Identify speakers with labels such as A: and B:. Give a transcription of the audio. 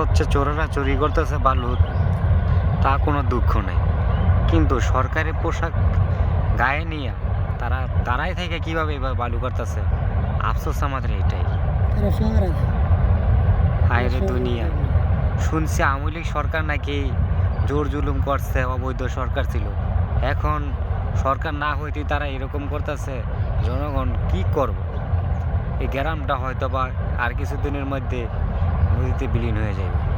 A: হচ্ছে চোরেরা চুরি করতেছে বালুর তা কোনো দুঃখ নেই। কিন্তু সরকারি পোশাক গায়ে নিয়ে তারা দাঁড়াই থেকে কীভাবে এভাবে বালু করতেছে আফসোস আমাদের এটাই। হায়রে দুনিয়া। শুনছি আওয়ামী লীগ সরকার নাকি জোর জুলুম করছে অবৈধ সরকার ছিল। এখন সরকার না হইতে তারা এরকম করতেছে জনগণ কি করব? এই গ্রামটা হয়তো বা আর কিছুদিনের মধ্যে নদীতে বিলীন হয়ে যাবে আহ